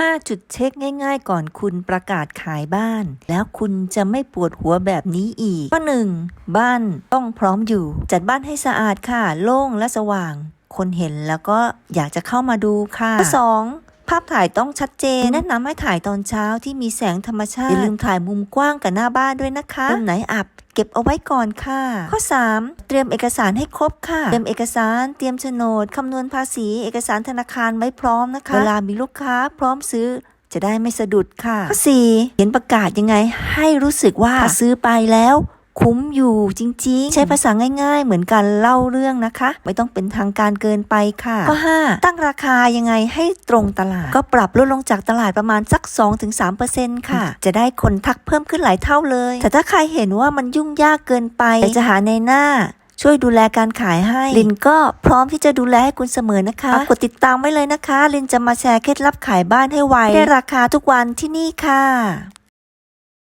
5 จุดเช็คง่ายๆ ก่อนคุณประกาศขายบ้าน แล้วคุณจะไม่ปวดหัวแบบนี้อีก ข้อ 1 บ้านต้องพร้อมอยู่ จัดบ้านให้สะอาดค่ะ โล่งและสว่าง คนเห็นแล้วก็อยากจะเข้ามาดูค่ะข้อสอง ภาพถ่ายต้องชัดเจนแนะนำให้ถ่ายตอนเช้าที่มีแสงธรรมชาติอย่าลืมถ่ายมุมกว้างกับหน้าบ้านด้วยนะคะมุมไหนอับเก็บเอาไว้ก่อนค่ะ ข้อ 3 เตรียมเอกสารให้ครบค่ะ เตรียมเอกสาร เตรียมโฉนดคำนวณภาษี เอกสารธนาคารไว้พร้อมนะคะ เวลามีลูกค้าพร้อมซื้อจะได้ไม่สะดุดค่ะ ข้อ 4เห็นประกาศยังไงให้รู้สึกว่าถ้าซื้อไปแล้ว คุ้มอยู่จริง ๆ ใช้ภาษาง่าย ๆ เหมือนการเล่าเรื่องนะคะ ไม่ต้องเป็นทางการเกินไปค่ะข้อ5ตั้งราคายังไงให้ตรงตลาด ก็ปรับลดลงจากตลาดประมาณสัก 2-3%ค่ะ จะได้คนทักเพิ่มขึ้นหลายเท่าเลย แต่ถ้าใครเห็นว่ามันยุ่งยากเกินไปอยากจะหาในหน้าช่วยดูแลการขายให้ ลินก็พร้อมที่จะดูแลให้คุณเสมอนะคะ กดติดตามไว้เลยนะคะ ลินจะมาแชร์เคล็ดลับขายบ้านให้ไวได้ราคาทุกวันที่นี่ค่ะ